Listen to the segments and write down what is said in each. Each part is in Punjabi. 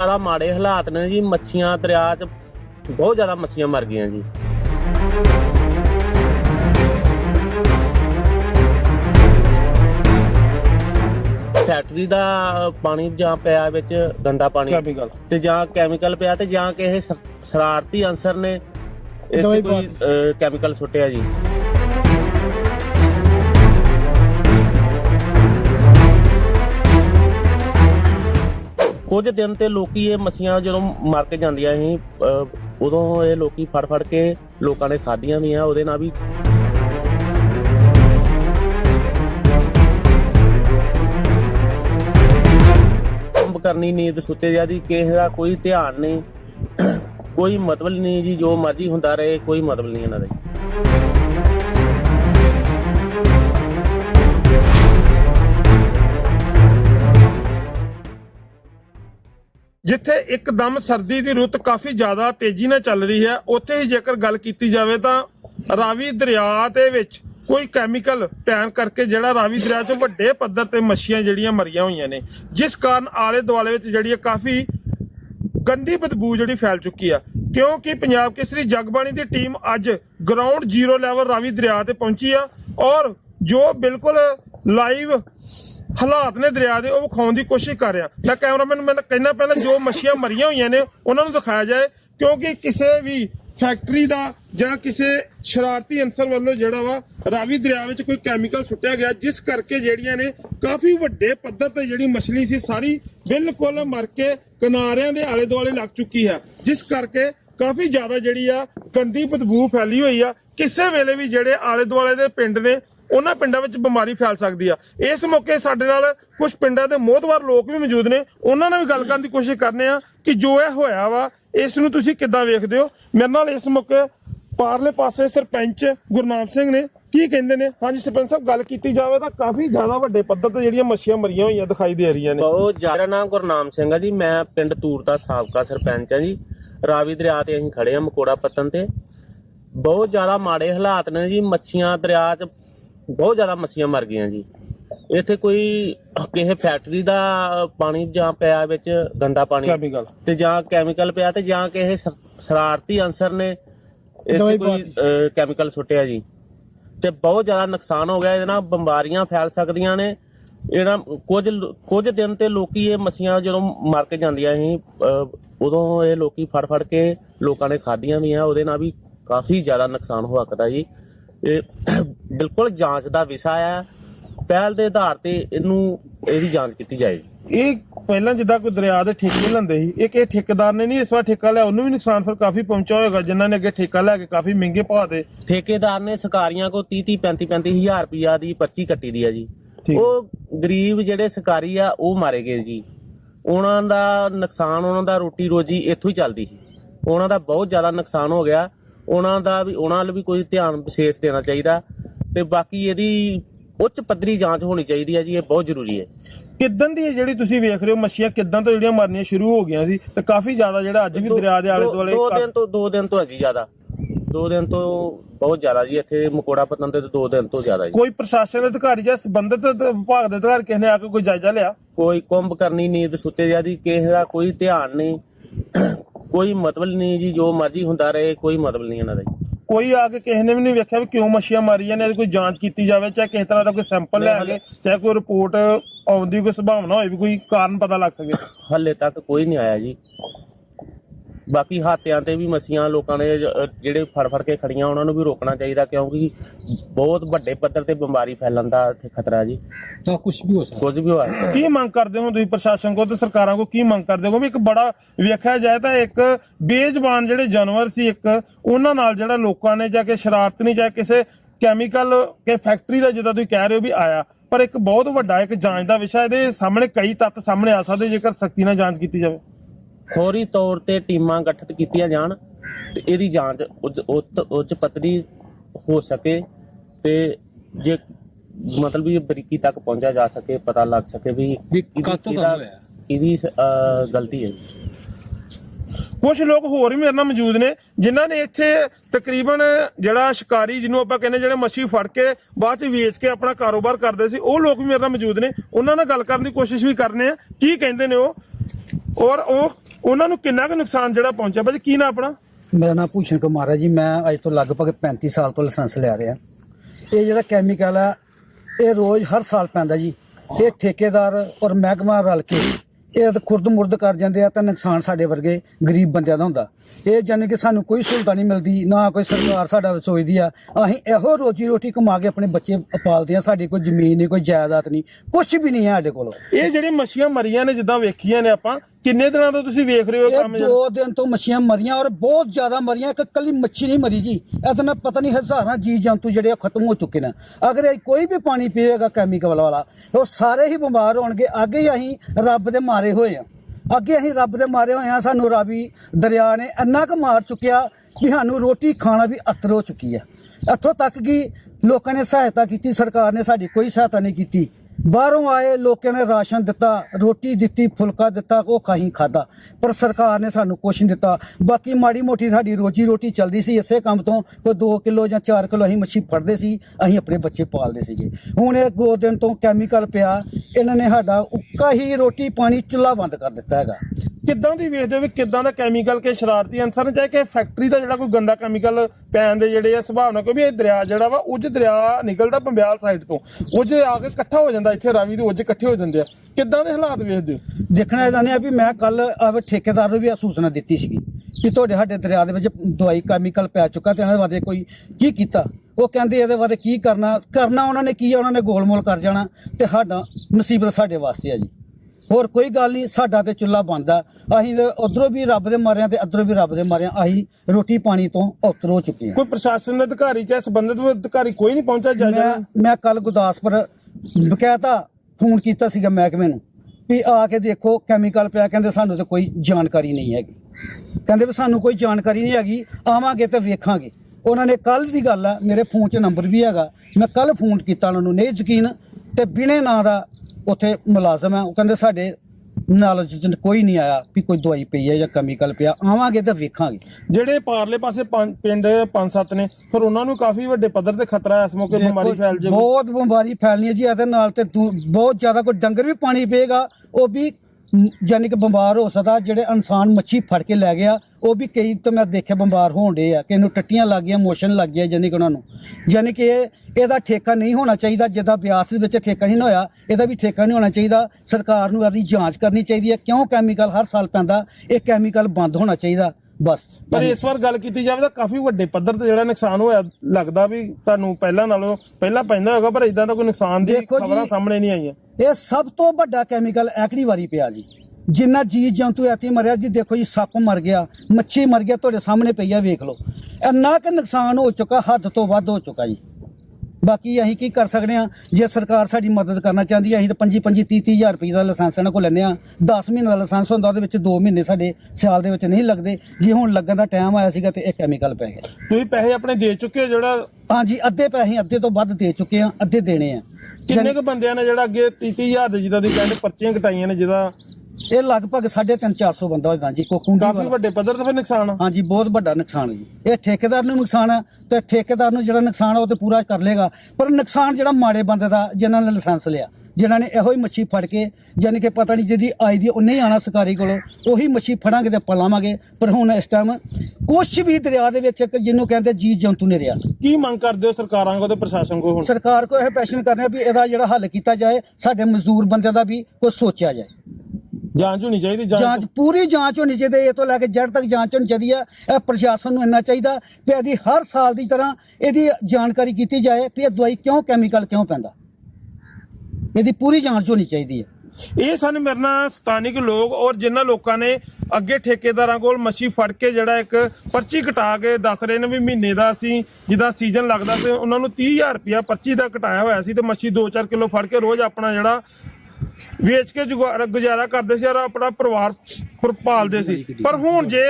ਜ਼ਿਆਦਾ ਮਾੜੇ ਹਾਲਾਤ ਨੇ ਜੀ ਮੱਛੀਆਂ ਦਰਿਆ 'ਚ ਬਹੁਤ ਜ਼ਿਆਦਾ ਮੱਛੀਆਂ ਮਰ ਗਈਆਂ ਜੀ। ਫੈਕਟਰੀ ਦਾ ਪਾਣੀ ਜਾਂ ਪਿਆ ਵਿੱਚ ਗੰਦਾ ਪਾਣੀ ਕੈਮੀਕਲ ਤੇ ਜਾਂ ਕੈਮੀਕਲ ਪਿਆ ਤੇ ਜਾਂ ਕਿਸੇ ਸ- ਸ਼ਰਾਰਤੀ ਅਨਸਰ ਨੇ ਇਸ ਕੋਈ ਕੈਮੀਕਲ ਸੁੱਟਿਆ ਜੀ। ਕੁਝ ਦਿਨ ਤੇ ਲੋਕੀ ਇਹ ਮੱਛੀਆਂ ਜਦੋਂ ਮਾਰ ਕੇ ਜਾਂਦੀਆਂ ਸੀ ਉਦੋਂ ਇਹ ਲੋਕੀ ਫੜ ਫੜ ਕੇ ਲੋਕਾਂ ਨੇ ਖਾਧੀਆਂ ਵੀ ਆ, ਉਹਦੇ ਨਾਲ ਵੀ ਕਰਨੀ, ਨੀਂਦ ਸੁੱਤੇ ਜਾਂਦੀ ਕਿਸੇ ਦਾ ਕੋਈ ਧਿਆਨ ਨਹੀਂ, ਕੋਈ ਮਤਲਬ ਨਹੀਂ ਜੀ, ਜੋ ਮਰਜ਼ੀ ਹੁੰਦਾ ਰਹੇ, ਕੋਈ ਮਤਲਬ ਨਹੀਂ ਇਹਨਾਂ ਦਾ। ਜਿੱਥੇ ਇੱਕਦਮ ਸਰਦੀ ਦੀ ਰੁੱਤ ਕਾਫੀ ਜ਼ਿਆਦਾ ਤੇਜ਼ੀ ਨਾਲ ਚੱਲ ਰਹੀ ਹੈ, ਉੱਥੇ ਹੀ ਜੇਕਰ ਗੱਲ ਕੀਤੀ ਜਾਵੇ ਤਾਂ ਰਾਵੀ ਦਰਿਆ ਦੇ ਵਿੱਚ ਕੋਈ ਕੈਮੀਕਲ ਪੈਣ ਕਰਕੇ ਜਿਹੜਾ ਰਾਵੀ ਦਰਿਆ 'ਚੋਂ ਵੱਡੇ ਪੱਧਰ ਤੇ ਮੱਛੀਆਂ ਜਿਹੜੀਆਂ ਮਰੀਆਂ ਹੋਈਆਂ ਨੇ, ਜਿਸ ਕਾਰਨ ਆਲੇ ਦੁਆਲੇ ਵਿੱਚ ਜਿਹੜੀ ਹੈ ਕਾਫੀ ਗੰਦੀ ਬਦਬੂ ਜਿਹੜੀ ਫੈਲ ਚੁੱਕੀ ਆ। ਕਿਉਂਕਿ ਪੰਜਾਬ ਕੇਸਰੀ ਜਗਬਾਣੀ ਦੀ ਟੀਮ ਅੱਜ ਗਰਾਊਂਡ ਜ਼ੀਰੋ ਲੈਵਲ ਰਾਵੀ ਦਰਿਆ ਤੇ ਪਹੁੰਚੀ ਆ ਔਰ ਜੋ ਬਿਲਕੁਲ ਲਾਈਵ ਹਾਲਾਤ ਨੇ ਦਰਿਆ ਦੇ, ਉਹ ਵਿਖਾਉਣ ਦੀ ਕੋਸ਼ਿਸ਼ ਕਰ ਰਿਹਾ। ਮੈਂ ਕੈਮਰਾਮੈਨ ਨੂੰ ਮੈਂ ਕਹਿਣਾ ਪਹਿਲਾਂ ਜੋ ਮੱਛੀਆਂ ਮਰੀਆਂ ਹੋਈਆਂ ਨੇ, ਉਹਨਾਂ ਨੂੰ ਦਿਖਾਇਆ ਜਾਏ, ਕਿਉਂਕਿ ਕਿਸੇ ਵੀ ਫੈਕਟਰੀ ਦਾ ਜਾਂ ਕਿਸੇ ਸ਼ਰਾਰਤੀ ਅਨਸਰ ਵੱਲੋਂ ਜਿਹੜਾ ਵਾ, ਰਾਵੀ ਦਰਿਆ ਵਿੱਚ ਕੋਈ ਕੈਮੀਕਲ ਸੁੱਟਿਆ ਗਿਆ, ਜਿਸ ਕਰਕੇ ਜਿਹੜੀਆਂ ਨੇ ਕਾਫੀ ਵੱਡੇ ਪੱਧਰ ਤੇ ਜਿਹੜੀ ਮਛਲੀ ਸੀ, ਸਾਰੀ ਬਿਲਕੁਲ ਮਰ ਕੇ ਕਿਨਾਰਿਆਂ ਦੇ ਆਲੇ ਦੁਆਲੇ ਲੱਗ ਚੁੱਕੀ ਹੈ। ਜਿਸ ਕਰਕੇ ਕਾਫੀ ਜ਼ਿਆਦਾ ਜਿਹੜੀ ਆ, ਗੰਦੀ ਬਦਬੂ ਫੈਲੀ ਹੋਈ ਆ। ਕਿਸੇ ਵੇਲੇ ਵੀ ਜਿਹੜੇ ਆਲੇ ਦੁਆਲੇ ਦੇ ਪਿੰਡ ਨੇ ਉਹਨਾਂ ਪਿੰਡਾਂ ਵਿੱਚ ਬਿਮਾਰੀ ਫੈਲ ਸਕਦੀ ਆ। ਇਸ ਮੌਕੇ ਸਾਡੇ ਨਾਲ ਕੁਝ ਪਿੰਡਾਂ ਦੇ ਮੋਹਤਵਾਰ ਲੋਕ ਵੀ ਮੌਜੂਦ ਨੇ। ਉਹਨਾਂ ਨਾਲ ਵੀ ਗੱਲ ਕਰਨ ਦੀ ਕੋਸ਼ਿਸ਼ ਕਰਨੇ ਆ ਕਿ ਜੋ ਇਹ ਹੋਇਆ ਵਾ, ਇਸ ਨੂੰ ਤੁਸੀਂ ਕਿੱਦਾਂ ਵੇਖਦੇ ਹੋ? ਮੇਰੇ ਨਾਲ ਇਸ ਮੌਕੇ ਪਾਰਲੇ ਪਾਸੇ ਸਰਪੰਚ ਗੁਰਨਾਮ ਸਿੰਘ ਨੇ। ਕੀ ਕਹਿੰਦੇ ਨੇ? ਹਾਂਜੀ, ਸਰਪੰਚ ਸਾਹਿਬ, ਗੱਲ ਕੀਤੀ ਜਾਵੇ ਤਾਂ ਕਾਫੀ ਜ਼ਿਆਦਾ ਵੱਡੇ ਪੱਧਰ ਤੇ ਜਿਹੜੀਆਂ ਮੱਛੀਆਂ ਮਰੀਆਂ ਹੋਈਆਂ ਦਿਖਾਈ ਦੇ ਰਹੀਆਂ ਨੇ। ਬਹੁਤ ਜ਼ਿਆਦਾ। ਨਾਮ ਗੁਰਨਾਮ ਸਿੰਘ ਆ ਜੀ। ਮੈਂ ਪਿੰਡ ਤੂਰ ਦਾ ਸਾਬਕਾ ਸਰਪੰਚ ਆ ਜੀ। ਰਾਵੀ ਦਰਿਆ ਤੇ ਅਸੀਂ ਖੜੇ ਆ ਮਕੋੜਾ ਪੱਤਨ ਤੇ। ਬਹੁਤ ਜ਼ਿਆਦਾ ਮਾੜੇ ਹਾਲਾਤ ਨੇ ਜੀ। ਮੱਛੀਆਂ ਦਰਿਆ 'ਚ ਬਹੁਤ ਜ਼ਿਆਦਾ ਮੱਛੀਆਂ ਮਰ ਗਈਆਂ ਜੀ। ਇੱਥੇ ਕੋਈ ਕਿਸੇ ਫੈਕਟਰੀ ਦਾ ਪਾਣੀ ਜਾਂ ਪਿਆ ਵਿੱਚ ਗੰਦਾ ਪਾਣੀ ਕੈਮੀਕਲ ਤੇ ਜਾਂ ਕੈਮੀਕਲ ਪਿਆ ਤੇ ਜਾਂ ਕਿਸੇ ਸ਼ਰਾਰਤੀ ਅਨਸਰ ਨੇ ਦਵਾਈ ਕੋਈ ਅਹ, ਕੈਮੀਕਲ ਸੁੱਟਿਆ ਜੀ। ਤੇ ਬਹੁਤ ਜ਼ਿਆਦਾ ਨੁਕਸਾਨ ਹੋ ਗਿਆ ਇਹਦੇ ਨਾਲ ਬਿਮਾਰੀਆਂ ਫੈਲ ਸਕਦੀਆਂ ਨੇ। ਇਹਨਾਂ ਕੁਝ ਕੁਝ ਦਿਨ ਤੇ ਲੋਕੀ ਇਹ ਮੱਛੀਆਂ ਜਦੋਂ ਮਾਰ ਕੇ ਜਾਂਦੀਆਂ ਸੀ ਅਹ, ਉਦੋਂ ਇਹ ਲੋਕੀ ਫੜ ਫੜ ਕੇ ਲੋਕਾਂ ਨੇ ਖਾਧੀਆਂ ਵੀ ਆ ਉਹਦੇ ਨਾਲ ਵੀ ਕਾਫੀ ਜ਼ਿਆਦਾ ਨੁਕਸਾਨ ਹੋ ਸਕਦਾ ਜੀ। ਇਹ ਬਿਲਕੁਲ ਜਾਂਚ ਦਾ ਵਿਸ਼ਾ ਆ ਪਹਿਲ ਦੇ ਆਧਾਰ ਤੇ ਇਹਨੂੰ ਇਹਦੀ ਜਾਂਚ ਕੀਤੀ ਜਾਏਗੀ। ਇਹ ਪਹਿਲਾਂ ਜਿੱਦਾਂ ਕੋਈ ਦਰਿਆ ਦੇ ਠੇਕੇ ਲੈਂਦੇ ਸੀ ਇੱਕ ਇਹ ਠੇਕੇਦਾਰ ਨੇ ਨਹੀਂ ਇਸ ਵਾਰ ਠੇਕਾ ਲਿਆ ਉਹਨੂੰ ਵੀ ਨੁਕਸਾਨ ਫਿਰ ਕਾਫੀ ਪਹੁੰਚਾ ਹੋਏਗਾ ਜਿਨ੍ਹਾਂ ਨੇ ਅੱਗੇ ਠੇਕਾ ਲੈ ਕੇ ਕਾਫੀ ਮਹਿੰਗੇ ਭਾਅ ਦੇ। ਠੇਕੇਦਾਰ ਨੇ ਸਰਕਾਰੀਆਂ ਕੋ 30 30 35 35 ਹਜ਼ਾਰ ਰੁਪਇਆ ਦੀ ਪਰਚੀ ਕੱਟੀ ਦੀ ਆ ਜੀ। ਉਹ ਗਰੀਬ ਜਿਹੜੇ ਸਰਕਾਰੀ ਆ ਉਹ ਮਾਰੇ ਗਏ ਜੀ। ਉਹਨਾਂ ਦਾ ਨੁਕਸਾਨ ਉਹਨਾਂ ਦਾ ਰੋਟੀ ਰੋਜੀ ਇੱਥੋਂ ਹੀ ਚੱਲਦੀ ਸੀ। ਉਹਨਾਂ ਦਾ ਬਹੁਤ ਜ਼ਿਆਦਾ ਨੁਕਸਾਨ ਹੋ ਗਿਆ। ਉਹਨਾਂ ਦਾ ਵੀ ਉਹਨਾਂ ਵੱਲ ਵੀ ਕੋਈ ਧਿਆਨ ਵਿਸ਼ੇਸ਼ ਦੇਣਾ ਚਾਹੀਦਾ ਤੇ ਬਾਕੀ ਇਹਦੀ ਉੱਚ ਪੱਧਰੀ ਜਾਂਚ ਹੋਣੀ ਚਾਹੀਦੀ ਹੈ ਜੀ ਇਹ ਬਹੁਤ ਜ਼ਰੂਰੀ ਹੈ। ਕਿਦਾਂ ਦੀ ਇਹ ਜਿਹੜੀ ਤੁਸੀਂ ਵੇਖ ਰਹੇ ਹੋ ਮੱਛੀਆਂ ਕਿਦਾਂ ਤੋਂ ਜਿਹੜੀਆਂ ਮਰਨੀਆਂ ਸ਼ੁਰੂ ਹੋ ਗਈਆਂ ਸੀ ਤੇ ਕਾਫੀ ਜ਼ਿਆਦਾ ਜਿਹੜਾ ਅੱਜ ਵੀ ਦਰਿਆ ਦੇ ਆਲੇ ਦੁਆਲੇ ਦੋ ਦਿਨ ਤੋਂ ਦੋ ਦਿਨ ਤੋਂ ਹੈ ਜੀ ਜ਼ਿਆਦਾ। ਦੋ ਦਿਨ ਤੋਂ ਬਹੁਤ ਜ਼ਿਆਦਾ ਜੀ ਇੱਥੇ ਮਕੋੜਾ ਪਤਨ ਤੇ ਦੋ ਦਿਨ ਤੋਂ ਜ਼ਿਆਦਾ ਜੀ। ਕੋਈ ਪ੍ਰਸ਼ਾਸਨ ਅਧਿਕਾਰੀ ਜਾਂ ਸੰਬੰਧਿਤ ਵਿਭਾਗ ਦੇ ਅਧਿਕਾਰੀ ਕਿਸੇ ਨੇ ਆ ਕੇ ਕੋਈ ਜਾਇਜ਼ਾ ਲਿਆ? ਕੋਈ ਕੁੰਭ ਕਰਨੀ ਨੀਂਦ ਸੁੱਤੇ ਜਾਂਦੀ ਕਿਸੇ ਦਾ ਕੋਈ ਧਿਆਨ ਨਹੀਂ। ਕੋਈ ਮਤਲਬ ਨਹੀਂ ਜੀ ਜੋ ਮਰਜ਼ੀ ਹੁੰਦਾ ਰਹੇ ਕੋਈ ਮਤਲਬ ਨਹੀਂ ਇਹਨਾਂ ਦਾ ਜੀ। ਕੋਈ ਆ ਕੇ ਕਿਸੇ ਨੇ ਵੀ ਨਹੀਂ ਵੇਖਿਆ ਵੀ ਕਿਉਂ ਮੱਛੀਆਂ ਮਾਰੀਆਂ ਨੇ ਇਹਦੀ ਕੋਈ ਜਾਂਚ ਕੀਤੀ ਜਾਵੇ ਚਾਹੇ ਕਿਸੇ ਤਰ੍ਹਾਂ ਦਾ ਕੋਈ ਸੈਂਪਲ ਲੈ ਕੇ ਚਾਹੇ ਕੋਈ ਰਿਪੋਰਟ ਆਉਣ ਦੀ ਕੋਈ ਸੰਭਾਵਨਾ ਹੋਏ ਵੀ ਕੋਈ ਕਾਰਨ ਪਤਾ ਲੱਗ ਸਕੇ। ਹੱਲੇ ਤੱਕ ਕੋਈ ਨਹੀਂ ਆਇਆ ਜੀ। ਬਾਕੀ ਹਾਤਿਆਂ ਤੇ ਵੀ ਮਸੀਆਂ ਲੋਕਾਂ ਨੇ ਜ- ਜਿਹੜੇ ਫੜ ਫੜ ਕੇ ਖੜੀਆਂ ਉਹਨਾਂ ਨੂੰ ਵੀ ਰੋਕਣਾ ਚਾਹੀਦਾ ਕਿਉਂਕਿ ਬਹੁਤ ਵੱਡੇ ਪੱਧਰ ਤੇ ਬਿਮਾਰੀ ਫੈਲਣ ਦਾ ਇੱਥੇ ਖਤਰਾ ਜੀ। ਤਾਂ ਕੁਝ ਵੀ ਹੋ ਸਕਦਾ। ਕੁਝ ਵੀ ਹੋਇਆ। ਕੀ ਮੰਗ ਕਰਦੇ ਹੋ ਤੁਸੀਂ ਪ੍ਰਸ਼ਾਸਨ ਕੋ ਤੇ ਸਰਕਾਰਾਂ ਕੋ ਕੀ ਮੰਗ ਕਰਦੇ ਹੋ? ਵੀ ਇੱਕ ਬੜਾ ਵੇਖਿਆ ਜਾਏ ਤਾਂ ਇੱਕ ਬੇਜ਼ਬਾਨ ਜਿਹੜੇ ਜਾਨਵਰ ਸੀ ਇੱਕ ਉਹਨਾਂ ਨਾਲ ਜਿਹੜਾ ਲੋਕਾਂ ਨੇ ਜਾ ਕੇ ਸ਼ਰਾਰਤ ਨਹੀਂ ਚਾਹੇ ਕਿਸੇ ਕੈਮੀਕਲ ਕੇ ਫੈਕਟਰੀ ਦਾ ਜਿੱਦਾਂ ਤੁਸੀਂ ਕਹਿ ਰਹੇ ਹੋ ਵੀ ਆਇਆ ਪਰ ਇੱਕ ਬਹੁਤ ਵੱਡਾ ਇੱਕ ਜਾਂਚ ਦਾ ਵਿਸ਼ਾ ਇਹਦੇ ਸਾਹਮਣੇ ਕਈ ਤੱਤ ਸਾਹਮਣੇ ਆ ਸਕਦੇ ਜੇਕਰ ਸਖਤੀ ਨਾਲ ਜਾਂਚ ਕੀਤੀ ਜਾਵੇ। ਫੌਰੀ ਤੌਰ ਤੇ ਟੀਮਾਂ ਗਠਿਤ ਕੀਤੀਆਂ ਜਾਣ ਤੇ ਇਹਦੀ ਜਾਂਚ ਉੱਚ- ਉੱਚ ਪੱਧਰੀ ਹੋ ਸਕੇ ਤੇ ਜੇ ਮਤਲਬ ਵੀ ਬਰੀਕੀ ਤੱਕ ਪਹੁੰਚਿਆ ਜਾ ਸਕੇ ਪਤਾ ਲੱਗ ਸਕੇ ਵੀ ਇਹਦੀ- ਕੰਮ ਹੋਇਆ? ਗਲਤੀ ਹੈ ਕੁਝ ਲੋਕ ਹੋਰ ਵੀ ਮੇਰੇ ਨਾਲ ਮੌਜੂਦ ਨੇ ਜਿਨ੍ਹਾਂ ਨੇ ਇੱਥੇ ਤਕਰੀਬਨ ਜਿਹੜਾ ਸ਼ਿਕਾਰੀ ਜਿਹਨੂੰ ਆਪਾਂ ਕਹਿੰਦੇ ਜਿਹੜੇ ਮੱਛੀ ਫੜ ਕੇ ਬਾਅਦ ਚ ਵੇਚ ਕੇ ਆਪਣਾ ਕਾਰੋਬਾਰ ਕਰਦੇ ਸੀ ਉਹ ਲੋਕ ਵੀ ਮੇਰੇ ਨਾਲ ਮੌਜੂਦ ਨੇ। ਉਹਨਾਂ ਨਾਲ ਗੱਲ ਕਰਨ ਦੀ ਕੋਸ਼ਿਸ਼ ਵੀ ਕਰਨੇ ਆ। ਕੀ ਕਹਿੰਦੇ ਨੇ ਉਹ? ਔਰ ਉਹ ਉਹਨਾਂ ਨੂੰ ਕਿੰਨਾ ਕੁ ਨੁਕਸਾਨ ਜਿਹੜਾ ਪਹੁੰਚਿਆ? ਭਾਜੀ ਕੀ ਨਾ ਆਪਣਾ? ਮੇਰਾ ਨਾਮ ਭੂਸ਼ਣ ਕੁਮਾਰ ਹੈ ਜੀ। ਮੈਂ ਅੱਜ ਤੋਂ ਲਗਭਗ 35 ਸਾਲ ਤੋਂ ਲਾਇਸੈਂਸ ਲਿਆ ਰਿਹਾ। ਇਹ ਜਿਹੜਾ ਕੈਮੀਕਲ ਆ ਇਹ ਰੋਜ਼ ਹਰ ਸਾਲ ਪੈਂਦਾ ਜੀ। ਇਹ ਠੇਕੇਦਾਰ ਔਰ ਮਹਿਕਮਾ ਰਲ ਕੇ ਇਹ ਖੁਰਦ ਮੁਰਦ ਕਰ ਜਾਂਦੇ ਆ ਤਾਂ ਨੁਕਸਾਨ ਸਾਡੇ ਵਰਗੇ ਗਰੀਬ ਬੰਦਿਆਂ ਦਾ ਹੁੰਦਾ। ਇਹ ਜਾਨੀ ਕਿ ਸਾਨੂੰ ਕੋਈ ਸਹੂਲਤਾਂ ਨਹੀਂ ਮਿਲਦੀ ਨਾ ਕੋਈ ਸਰਕਾਰ ਸਾਡਾ ਸੋਚਦੀ ਆ। ਅਸੀਂ ਇਹੋ ਰੋਜੀ ਰੋਟੀ ਕਮਾ ਕੇ ਆਪਣੇ ਬੱਚੇ ਪਾਲਦੇ ਆ। ਸਾਡੀ ਕੋਈ ਜ਼ਮੀਨ ਨਹੀਂ ਕੋਈ ਜਾਇਦਾਦ ਨਹੀਂ। ਕੁਝ ਵੀ ਨਹੀਂ ਹੈ ਸਾਡੇ ਕੋਲ। ਇਹ ਜਿਹੜੇ ਮੱਛੀਆਂ ਮਰੀਆਂ ਨੇ ਜਿੱਦਾਂ ਵੇਖੀਆਂ ਨੇ ਆਪਾਂ ਕਿੰਨੇ ਦਿਨਾਂ ਤੋਂ ਤੁਸੀਂ ਵੇਖ ਰਹੇ ਹੋ ਇਹ ਕੰਮ ਜਿਹੜਾ? ਦੋ ਦਿਨ ਤੋਂ ਮੱਛੀਆਂ ਮਰੀਆਂ ਔਰ ਬਹੁਤ ਜ਼ਿਆਦਾ ਮਰੀਆਂ ਇੱਕ ਕੱਲੀ ਮੱਛੀ ਨਹੀਂ ਮਰੀ ਜੀ। ਇਹ ਤਾਂ ਮੈਂ ਪਤਾ ਨਹੀਂ ਹਜ਼ਾਰਾਂ ਜੀ ਜੰਤੂ ਜਿਹੜੇ ਆ ਖਤਮ ਹੋ ਚੁੱਕੇ ਨੇ। ਅਗਰ ਇਹ ਕੋਈ ਵੀ ਪਾਣੀ ਪੀਏਗਾ ਕੈਮੀਕਲ ਵਾਲਾ ਉਹ ਸਾਰੇ ਹੀ ਬਿਮਾਰ ਹੋਣਗੇ। ਅੱਗੇ ਹੀ ਅਸੀਂ ਰੱਬ ਦੇ ਮਾਰੇ ਹੋਏ ਆ। ਅੱਗੇ ਅਸੀਂ ਰੱਬ ਦੇ ਮਾਰੇ ਹੋਏ ਆ। ਸਾਨੂੰ ਰਾਵੀ ਦਰਿਆ ਨੇ ਇੰਨਾ ਕੁ ਮਾਰ ਚੁੱਕਿਆ ਕਿ ਸਾਨੂੰ ਰੋਟੀ ਖਾਣਾ ਵੀ ਅਤਰ ਹੋ ਚੁੱਕੀ ਆ। ਇੱਥੋਂ ਤੱਕ ਕਿ ਲੋਕਾਂ ਨੇ ਸਹਾਇਤਾ ਕੀਤੀ ਸਰਕਾਰ ਨੇ ਸਾਡੀ ਕੋਈ ਸਹਾਇਤਾ ਨਹੀਂ ਕੀਤੀ। ਬਾਹਰੋਂ ਆਏ ਲੋਕਾਂ ਨੇ ਰਾਸ਼ਨ ਦਿੱਤਾ, ਰੋਟੀ ਦਿੱਤੀ, ਫੁਲਕਾ ਦਿੱਤਾ, ਉਹ ਖਾਈ ਖਾਦਾ ਪਰ ਸਰਕਾਰ ਨੇ ਸਾਨੂੰ ਕੁਛ ਨਹੀਂ ਦਿੱਤਾ। ਬਾਕੀ ਮਾੜੀ ਮੋਟੀ ਸਾਡੀ ਰੋਜੀ ਰੋਟੀ ਚੱਲਦੀ ਸੀ, ਇਸੇ ਕੰਮ ਤੋਂ ਕੋਈ 2 ਕਿਲੋ ਜਾਂ 4 ਕਿਲੋ ਅਸੀਂ ਮੱਛੀ ਫੜਦੇ ਸੀ, ਅਸੀਂ ਆਪਣੇ ਬੱਚੇ ਪਾਲਦੇ ਸੀਗੇ। ਹੁਣ ਇਹ ਦੋ ਦਿਨ ਤੋਂ ਕੈਮੀਕਲ ਪਿਆ, ਇਹਨਾਂ ਨੇ ਸਾਡਾ ਉੱਕਾ ਹੀ ਰੋਟੀ ਪਾਣੀ ਚੁੱਲ੍ਹਾ ਬੰਦ ਕਰ ਦਿੱਤਾ ਹੈਗਾ। ਕਿੱਦਾਂ ਦੀ ਵੇਖਦੇ ਹੋ ਵੀ ਕਿੱਦਾਂ ਦਾ ਕੈਮੀਕਲ ਕੇ ਸ਼ਰਾਰਤੀ ਅਨਸਰ ਨੇ? ਚਾਹੇ ਕਿ ਫੈਕਟਰੀ ਦਾ ਜਿਹੜਾ ਕੋਈ ਗੰਦਾ ਕੈਮੀਕਲ ਪੈਣ ਦੇ ਜਿਹੜੇ ਆ ਸੁਭਾਵ ਨਾਲ, ਕਿਉਂਕਿ ਇਹ ਦਰਿਆ ਜਿਹੜਾ ਵਾ ਉੱਜ ਦਰਿਆ ਨਿਕਲਦਾ ਬੰਬਿਆਲ ਸਾਈਡ ਤੋਂ ਉੱਜ ਆ ਕੇ ਇਕੱਠਾ ਹੋ ਜਾਂਦਾ ਇੱਥੇ ਰਾਵੀ ਦੇ ਉਜ ਇਕੱਠੇ ਹੋ ਜਾਂਦੇ ਆ। ਕਿੱਦਾਂ ਦੇ ਹਾਲਾਤ ਵੇਖਦੇ ਹੋ? ਦੇਖਣਾ ਇਹ ਚਾਹੁੰਦੇ ਆ ਵੀ ਮੈਂ ਕੱਲ ਠੇਕੇਦਾਰ ਨੂੰ ਵੀ ਇਹ ਸੂਚਨਾ ਦਿੱਤੀ ਸੀਗੀ ਕਿ ਤੁਹਾਡੇ ਸਾਡੇ ਦਰਿਆ ਦੇ ਵਿੱਚ ਦਵਾਈ ਕੈਮੀਕਲ ਪੈ ਚੁੱਕਾ ਤੇ ਇਹਨਾਂ ਦੇ ਬਾਰੇ ਕੋਈ ਕੀ ਕੀਤਾ? ਉਹ ਕਹਿੰਦੇ ਇਹਦੇ ਬਾਰੇ ਕੀ ਕਰਨਾ? ਕਰਨਾ ਉਹਨਾਂ ਨੇ ਕੀ ਆ? ਉਹਨਾਂ ਨੇ ਗੋਲਮੋਲ ਕਰ ਜਾਣਾ ਤੇ ਸਾਡਾ ਮੁਸੀਬਤ ਸਾਡੇ ਵਾਸਤੇ ਆ ਜੀ। ਹੋਰ ਕੋਈ ਗੱਲ ਨਹੀਂ ਸਾਡਾ ਤੇ ਚੁੱਲਾ ਬੰਦ ਆ। ਅਸੀਂ ਉਧਰੋਂ ਵੀ ਰੱਬ ਦੇ ਮਾਰਿਆਂ ਤੇ ਅਧਰੋਂ ਵੀ ਰੱਬ ਦੇ ਮਾਰਿਆਂ ਅਸੀਂ ਰੋਟੀ ਪਾਣੀ ਤੋਂ ਔਤਰ ਹੋ ਚੁੱਕੇ ਹਾਂ। ਕੋਈ ਪ੍ਰਸ਼ਾਸਨ ਦੇ ਅਧਿਕਾਰੀ ਚਾਹੇ ਸੰਬੰਧਿਤ ਅਧਿਕਾਰੀ ਕੋਈ ਨਹੀਂ ਪਹੁੰਚਾ ਜਾਇਜ਼ਾ ਮੈਂ? ਮੈਂ ਕੱਲ ਗੁਰਦਾਸਪੁਰ ਬਕਾਇਦਾ ਫੋਨ ਕੀਤਾ ਸੀਗਾ ਮਹਿਕਮੇ ਨੂੰ ਵੀ ਆ ਕੇ ਦੇਖੋ ਕੈਮੀਕਲ ਪਿਆ ਕਹਿੰਦੇ ਸਾਨੂੰ ਤੇ ਕੋਈ ਜਾਣਕਾਰੀ ਨਹੀਂ ਹੈਗੀ। ਕਹਿੰਦੇ ਵੀ ਸਾਨੂੰ ਕੋਈ ਜਾਣਕਾਰੀ ਨਹੀਂ ਹੈਗੀ ਆਵਾਂਗੇ ਤੇ ਵੇਖਾਂਗੇ। ਉਹਨਾਂ ਨੇ ਕੱਲ ਦੀ ਗੱਲ ਆ ਮੇਰੇ ਫੋਨ 'ਚ ਨੰਬਰ ਵੀ ਹੈਗਾ। ਮੈਂ ਕੱਲ ਫੋਨ ਕੀਤਾ ਉਹਨਾਂ ਨੂੰ ਨਹੀਂ ਯਕੀਨ ਤੇ ਬਿਨੇ ਨਾਂ ਦਾ ਉੱਥੇ ਮੁਲਾਜ਼ਮ ਹੈ। ਉਹ ਕਹਿੰਦੇ ਸਾਡੇ ਨਾਲਜ 'ਚ ਕੋਈ ਨਹੀਂ ਆਇਆ ਵੀ ਕੋਈ ਦਵਾਈ ਪਈ ਹੈ ਜਾਂ ਕੈਮੀਕਲ ਪਿਆ। ਆਵਾਂਗੇ ਤੇ ਵੇਖਾਂਗੇ। ਜਿਹੜੇ ਪਾਰਲੇ ਪਾਸੇ ਪੰਜ- ਪਿੰਡ ਪੰਜ ਸੱਤ ਨੇ ਫਿਰ ਉਹਨਾਂ ਨੂੰ ਕਾਫੀ ਵੱਡੇ ਪੱਧਰ ਤੇ ਖਤਰਾ ਹੈ ਇਸ ਮੌਕੇ ਬਿਮਾਰੀ ਫੈਲ ਜੇ। ਬਹੁਤ ਬਿਮਾਰੀ ਫੈਲਣੀ ਹੈ ਜੀ ਇਹਦੇ ਨਾਲ ਤੇ ਦੂ- ਬਹੁਤ ਜ਼ਿਆਦਾ ਕੋਈ ਡੰਗਰ ਵੀ ਪਾਣੀ ਪੀਏਗਾ ਉਹ ਵੀ ਯਾਨੀ ਕਿ ਬਿਮਾਰ ਹੋ ਸਕਦਾ, ਜਿਹੜੇ ਇਨਸਾਨ ਮੱਛੀ ਫੜ ਕੇ ਲੈ ਗਿਆ, ਉਹ ਵੀ ਕਈ ਤਾਂ ਮੈਂ ਦੇਖਿਆ ਬਿਮਾਰ ਹੋਣ ਡੇ ਆ, ਕਿ ਇਹਨੂੰ ਟੱਟੀਆਂ ਲੱਗ ਗਈਆਂ, ਮੋਸ਼ਨ ਲੱਗ ਗਿਆ ਯਾਨੀ ਕਿ ਉਹਨਾਂ ਨੂੰ। ਯਾਨੀ ਕਿ ਇਹ ਇਹਦਾ ਠੇਕਾ ਨਹੀਂ ਹੋਣਾ ਚਾਹੀਦਾ ਜਿੱਦਾਂ ਬਿਆਸ ਦੇ ਵਿੱਚ ਠੇਕਾ ਨਹੀਂ ਹੋਇਆ, ਇਹਦਾ ਵੀ ਠੇਕਾ ਨਹੀਂ ਹੋਣਾ ਚਾਹੀਦਾ। ਸਰਕਾਰ ਨੂੰ ਇਹਦੀ ਜਾਂਚ ਕਰਨੀ ਚਾਹੀਦੀ ਹੈ, ਕਿਉਂ ਕੈਮੀਕਲ ਹਰ ਸਾਲ ਪੈਂਦਾ, ਇਹ ਕੈਮੀਕਲ ਬੰਦ ਹੋਣਾ ਚਾਹੀਦਾ। ਬਸ। ਪਰ ਇਸ ਵਾਰ ਗੱਲ ਕੀਤੀ ਜਾਵੇ ਤਾਂ ਕਾਫੀ ਵੱਡੇ ਪੱਧਰ ਤੇ ਜਿਹੜਾ ਨੁਕਸਾਨ ਹੋਇਆ ਲੱਗਦਾ ਵੀ ਤੁਹਾਨੂੰ ਪਹਿਲਾਂ ਨਾਲੋਂ ਪਹਿਲਾਂ ਪੈਂਦਾ ਹੋਗਾ ਪਰ ਇਦਾਂ ਦਾ ਕੋਈ ਨੁਕਸਾਨ ਦੀ ਦੇਖੋ ਜੀ, ਖਬਰਾਂ ਸਾਹਮਣੇ ਨਹੀਂ ਆਈਆਂ। ਇਹ ਸਭ ਤੋਂ ਵੱਡਾ ਕੈਮੀਕਲ ਐਕੜੀ ਵਾਰੀ ਪਿਆ ਜੀ। ਜਿੰਨਾ ਜੀ ਜੰਤੂ ਐਤੀ ਮਰਿਆ ਜੀ ਦੇਖੋ ਜੀ ਸੱਪ ਮਰ ਗਿਆ ਮੱਛੀ ਮਰ ਗਿਆ ਤੁਹਾਡੇ ਸਾਹਮਣੇ ਪਈ ਆ ਵੇਖ ਲਓ। ਇੰਨਾ ਕਿ ਨੁਕਸਾਨ ਹੋ ਚੁੱਕਾ ਹੱਦ ਤੋਂ ਵੱਧ ਹੋ ਚੁੱਕਾ ਜੀ। ਬਾਕੀ ਅਸੀਂ ਕੀ ਕਰ ਸਕਦੇ ਆ ਜੇ ਸਰਕਾਰ ਸਾਡੀ ਮਦਦ ਕਰਨਾ ਚਾਹੁੰਦੀ ਹੈ ਅਸੀਂ ਤਾਂ 25 25 30 30 ਹਜ਼ਾਰ ਰੁਪਏ ਦਾ ਲਾਇਸੈਂਸ ਇਹਨਾਂ ਕੋਲ ਲੈਂਦੇ ਆ 10 ਮਹੀਨੇ ਦਾ ਲਾਇਸੈਂਸ ਹੁੰਦਾ ਉਹਦੇ ਵਿੱਚ 2 ਮਹੀਨੇ ਸਾਡੇ ਸਿਆਲ ਦੇ ਵਿੱਚ ਨਹੀਂ ਲੱਗਦੇ। ਜੇ ਹੁਣ ਲੱਗਣ ਦਾ ਟਾਈਮ ਆਇਆ ਸੀਗਾ ਤੇ ਇਹ ਕੈਮੀਕਲ ਪੈ ਗਿਆ। ਤੁਸੀਂ ਪੈਸੇ ਆਪਣੇ ਦੇ ਚੁੱਕੇ ਹੋ ਜਿਹੜਾ? ਹਾਂਜੀ ਅੱਧੇ ਪੈਸੇ ਅੱਧੇ ਤੋਂ ਵੱਧ ਦੇ ਚੁੱਕੇ ਆ ਅੱਧੇ ਦੇਣੇ ਆ। ਕਿੰਨੇ ਕੁ ਬੰਦਿਆਂ ਨੇ ਜਿਹੜਾ ਅੱਗੇ 30000 ਦੇ ਜਿੱਦਾਂ ਦੀ ਕਹਿੰਦੇ ਪਰਚੀਆਂ ਕਟਾਈਆਂ ਨੇ ਜਿਹਦਾ ਇਹ ਲਗਭਗ 350 400 ਬੰਦਾ ਹੋਦਾ ਜੀ ਕੋਕੁੰਡੀ ਕਾਫੀ ਵਾਲਾ। ਵੱਡੇ ਪੱਧਰ ਤੇ ਫਿਰ ਨੁਕਸਾਨ ਆ। ਹਾਂਜੀ ਬਹੁਤ ਵੱਡਾ ਨੁਕਸਾਨ ਹੈ ਜੀ। ਇਹ ਠੇਕੇਦਾਰ ਨੂੰ ਨੁਕਸਾਨ ਹੈ ਤੇ ਠੇਕੇਦਾਰ ਨੂੰ ਜਿਹੜਾ ਨੁਕਸਾਨ ਹੈ ਉਹ ਤੇ ਪੂਰਾ ਕਰ ਲੇਗਾ ਪਰ ਨੁਕਸਾਨ ਜਿਹੜਾ ਮਾੜੇ ਬੰਦੇ ਦਾ ਜਿਨ੍ਹਾਂ ਨੇ ਲਾਇਸੈਂਸ ਲਿਆ ਜਿਨ੍ਹਾਂ ਨੇ ਇਹੋ ਹੀ ਮੱਛੀ ਫੜ ਕੇ ਯਾਨੀ ਕਿ ਪਤਾ ਨਹੀਂ ਜਿਹਦੀ ਆਈ ਦੀ ਉਹਨੇ ਹੀ ਆਣਾ ਸਰਕਾਰੀ ਕੋਲੋਂ ਉਹੀ ਮੱਛੀ ਫੜਾਂਗੇ ਤੇ ਪਲਾਵਾਂਗੇ ਪਰ ਹੁਣ ਇਸ ਟਾਈਮ ਕੁਛ ਵੀ ਦਰਿਆ ਦੇ ਵਿੱਚ ਇੱਕ ਜਿਹਨੂੰ ਕਹਿੰਦੇ ਜੀ ਜੰਤੂ ਨੇ ਰਿਹਾ ਕੀ ਮੰਗ ਕਰਦੇ ਹੋ ਸਰਕਾਰਾਂ ਕੋ ਤੇ ਪ੍ਰਸ਼ਾਸਨ ਕੋ ਹੁਣ? ਸਰਕਾਰ ਕੋ ਇਹ ਪੈਸ਼ਨ ਕਰਨੇ ਵੀ ਇਹਦਾ ਜਿਹੜਾ ਹੱਲ ਕੀਤਾ ਜਾਏ ਸਾਡੇ ਮਜ਼ਦੂਰ ਬੰਦਿਆਂ ਦਾ ਵੀ ਕੁਝ ਸੋਚਿਆ ਜਾਏ। ਜਾਂਚ ਹੋਣੀ ਚਾਹੀਦੀ ਜਾਂਚ ਪੂਰੀ ਜਾਂਚ ਹੋਣੀ ਚਾਹੀਦੀ ਇਹ ਤੋਂ ਲੈ ਕੇ ਜੜ ਤੱਕ ਜਾਂਚ ਹੋਣੀ ਚਾਹੀਦੀ ਹੈ ਇਹ ਪ੍ਰਸ਼ਾਸਨ ਨੂੰ ਇੰਨਾ ਚਾਹੀਦਾ ਵੀ ਇਹਦੀ ਹਰ ਸਾਲ ਦੀ ਤਰ੍ਹਾਂ ਇਹਦੀ ਜਾਣਕਾਰੀ ਕੀਤੀ ਜਾਏ ਵੀ ਇਹ ਦਵਾਈ ਕਿਉਂ ਕੈਮੀਕਲ ਕਿਉਂ ਪੈਂਦਾ। ਇਹਦੀ ਪੂਰੀ ਜਾਂਚ ਹੋਣੀ ਚਾਹੀਦੀ ਹੈ। ਇਹ ਸਨ ਮੇਰੇ ਨਾਲ ਸਥਾਨਿਕ ਲੋਕ ਔਰ ਜਿਨ੍ਹਾਂ ਲੋਕਾਂ ਨੇ ਅੱਗੇ ਠੇਕੇਦਾਰਾਂ ਕੋਲ ਮੱਛੀ ਫੜ ਕੇ ਜਿਹੜਾ ਇੱਕ ਪਰਚੀ ਕਟਾ ਕੇ ਦੱਸ ਰਹੇ ਨੇ ਵੀ ਮਹੀਨੇ ਦਾ ਅਸੀਂ ਜਿਹਦਾ ਸੀਜ਼ਨ ਲੱਗਦਾ ਤੇ ਉਹਨਾਂ ਨੂੰ 30000 ਰੁਪਇਆ ਪਰਚੀ ਦਾ ਕਟਾਇਆ ਹੋਇਆ ਸੀ ਤੇ ਮੱਛੀ 2-4 ਕਿਲੋ ਫੜ ਕੇ ਰੋਜ਼ ਆਪਣਾ ਜਿਹੜਾ ਵੇਚ ਕੇ ਜੁਗਾ- ਗੁਜ਼ਾਰਾ ਕਰਦੇ ਸੀ ਔਰ ਆਪਣਾ ਪਰਿਵਾਰ ਪਰ ਪਾਲਦੇ ਸੀ। ਪਰ ਹੁਣ ਜੇ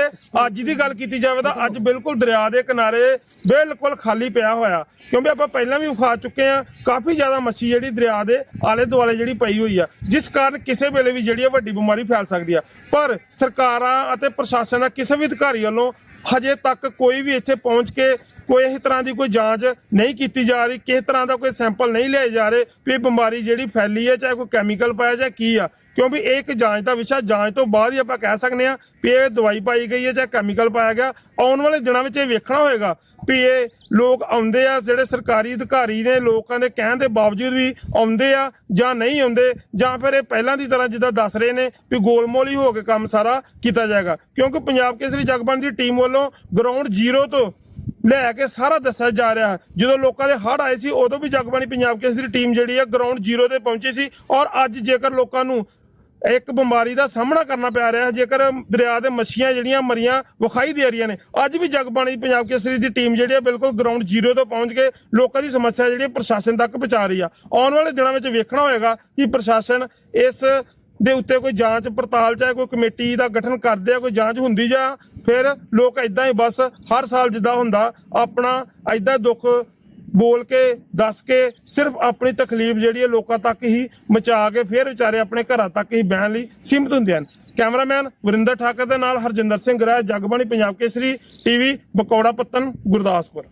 ਅੱਜ ਦੀ ਗੱਲ ਕੀਤੀ ਜਾਵੇ ਤਾਂ ਅੱਜ ਬਿਲਕੁਲ ਦਰਿਆ ਦੇ ਕਿਨਾਰੇ ਬਿਲਕੁਲ ਖਾਲੀ ਪਿਆ ਹੋਇਆ। ਕਿਉਂਕਿ ਆਪਾਂ ਪਹਿਲਾਂ ਵੀ ਉਖਾ ਚੁੱਕੇ ਆ ਕਾਫੀ ਜ਼ਿਆਦਾ ਮੱਛੀ ਜਿਹੜੀ ਦਰਿਆ ਦੇ ਆਲੇ ਦੁਆਲੇ ਜਿਹੜੀ ਪਈ ਹੋਈ ਆ। ਜਿਸ ਕਾਰਨ ਕਿਸੇ ਵੇਲੇ ਵੀ ਜਿਹੜੀ ਆ ਵੱਡੀ ਬਿਮਾਰੀ ਫੈਲ ਸਕਦੀ ਆ। ਪਰ ਸਰਕਾਰਾਂ ਅਤੇ ਪ੍ਰਸ਼ਾਸਨ ਦਾ ਕਿਸੇ ਵੀ ਅਧਿਕਾਰੀ ਵੱਲੋਂ ਹਜੇ ਤੱਕ ਕੋਈ ਵੀ ਇੱਥੇ ਪਹੁੰਚ ਕੇ ਕੋਈ ਇਸ ਤਰ੍ਹਾਂ ਦੀ ਕੋਈ ਜਾਂਚ ਨਹੀਂ ਕੀਤੀ ਜਾ ਰਹੀ, ਕਿਸੇ ਤਰ੍ਹਾਂ ਦਾ ਕੋਈ ਸੈਂਪਲ ਨਹੀਂ ਲਿਆਏ ਜਾ ਰਹੇ ਵੀ ਇਹ ਬਿਮਾਰੀ ਜਿਹੜੀ ਫੈਲੀ ਹੈ, ਚਾਹੇ ਕੋਈ ਕੈਮੀਕਲ ਪਾਇਆ ਜਾਂ ਕੀ ਆ। ਕਿਉਂਕਿ ਇਹ ਇੱਕ ਜਾਂਚ ਦਾ ਵਿਸ਼ਾ, ਜਾਂਚ ਤੋਂ ਬਾਅਦ ਹੀ ਆਪਾਂ ਕਹਿ ਸਕਦੇ ਹਾਂ ਵੀ ਇਹ ਦਵਾਈ ਪਾਈ ਗਈ ਹੈ ਜਾਂ ਕੈਮੀਕਲ ਪਾਇਆ ਗਿਆ। ਆਉਣ ਵਾਲੇ ਦਿਨਾਂ ਵਿੱਚ ਇਹ ਵੇਖਣਾ ਹੋਏਗਾ ਵੀ ਇਹ ਲੋਕ ਆਉਂਦੇ ਆ, ਜਿਹੜੇ ਸਰਕਾਰੀ ਅਧਿਕਾਰੀ ਨੇ, ਲੋਕਾਂ ਦੇ ਕਹਿਣ ਦੇ ਬਾਵਜੂਦ ਵੀ ਆਉਂਦੇ ਆ ਜਾਂ ਨਹੀਂ ਆਉਂਦੇ, ਜਾਂ ਫਿਰ ਇਹ ਪਹਿਲਾਂ ਦੀ ਤਰ੍ਹਾਂ ਜਿੱਦਾਂ ਦੱਸ ਰਹੇ ਨੇ ਵੀ ਗੋਲਮੋਲ ਹੀ ਹੋ ਕੇ ਕੰਮ ਸਾਰਾ ਕੀਤਾ ਜਾਏਗਾ। ਕਿਉਂਕਿ ਪੰਜਾਬ ਕੇਸਰੀ ਜਗਬਾਣੀ ਦੀ ਟੀਮ ਵੱਲੋਂ ਗਰਾਊਂਡ ਜ਼ੀਰੋ ਤੋਂ ਲੈ ਕੇ ਸਾਰਾ ਦੱਸਿਆ ਜਾ ਰਿਹਾ ਹੈ। ਜਦੋਂ ਲੋਕਾਂ ਦੇ ਹੜ੍ਹ ਆਏ ਸੀ, ਉਦੋਂ ਵੀ ਜਗਬਾਣੀ ਪੰਜਾਬ ਕੇਸਰੀ ਟੀਮ ਜਿਹੜੀ ਹੈ ਗਰਾਊਂਡ ਜ਼ੀਰੋ ਤੇ ਪਹੁੰਚੀ ਸੀ ਔਰ ਅੱਜ ਜੇਕਰ ਲੋਕਾਂ ਨੂੰ ਇੱਕ ਬਿਮਾਰੀ ਦਾ ਸਾਹਮਣਾ ਕਰਨਾ ਪੈ ਰਿਹਾ ਹੈ, ਜੇਕਰ ਦਰਿਆ ਦੇ ਮੱਛੀਆਂ ਜਿਹੜੀਆਂ ਮਰੀਆਂ ਵਿਖਾਈ ਦੇ ਰਹੀਆਂ ਨੇ, ਅੱਜ ਵੀ ਜਗਬਾਣੀ ਪੰਜਾਬ ਕੇਸਰੀ ਦੀ ਟੀਮ ਜਿਹੜੀ ਹੈ ਬਿਲਕੁਲ ਗਰਾਊਂਡ ਜ਼ੀਰੋ ਤੋਂ ਪਹੁੰਚ ਕੇ ਲੋਕਾਂ ਦੀ ਸਮੱਸਿਆ ਜਿਹੜੀ ਪ੍ਰਸ਼ਾਸਨ ਤੱਕ ਪਹੁੰਚਾ ਰਹੀ ਆ ਆਉਣ ਵਾਲੇ ਦਿਨਾਂ ਵਿੱਚ ਵੇਖਣਾ ਹੋਏਗਾ ਕਿ ਪ੍ਰਸ਼ਾਸਨ ਇਸ ਦੇ ਉੱਤੇ ਕੋਈ ਜਾਂਚ ਪੜਤਾਲ ਚਾਹੇ ਕੋਈ ਕਮੇਟੀ ਦਾ ਗਠਨ ਕਰਦੇ ਆ, ਕੋਈ ਜਾਂਚ ਹੁੰਦੀ ਜਾਂ ਫਿਰ ਲੋਕ ਇਦਾਂ ਹੀ ਬਸ ਹਰ ਸਾਲ ਜਿੱਦਾਂ ਹੁੰਦਾ, ਆਪਣਾ ਇਦਾਂ ਦੁੱਖ ਬੋਲ ਕੇ, ਦੱਸ ਕੇ, ਸਿਰਫ ਆਪਣੀ ਤਕਲੀਫ ਜਿਹੜੀ ਹੈ ਲੋਕਾਂ ਤੱਕ ਹੀ ਮਚਾ ਕੇ ਫਿਰ ਵਿਚਾਰੇ ਆਪਣੇ ਘਰਾਂ ਤੱਕ ਹੀ ਬਹਿਣ ਲਈ ਸੀਮਿਤ ਹੁੰਦੇ ਹਨ। ਕੈਮਰਾਮੈਨ ਵਰਿੰਦਰ ਠਾਕਰ ਦੇ ਨਾਲ ਹਰਜਿੰਦਰ ਸਿੰਘ ਗਰਾਹ ਜਗਬਾਣੀ ਪੰਜਾਬ ਕੇਸਰੀ, ਟੀਵੀ ਬਕੌੜਾ ਪੱਤਨ ਗੁਰਦਾਸਪੁਰ।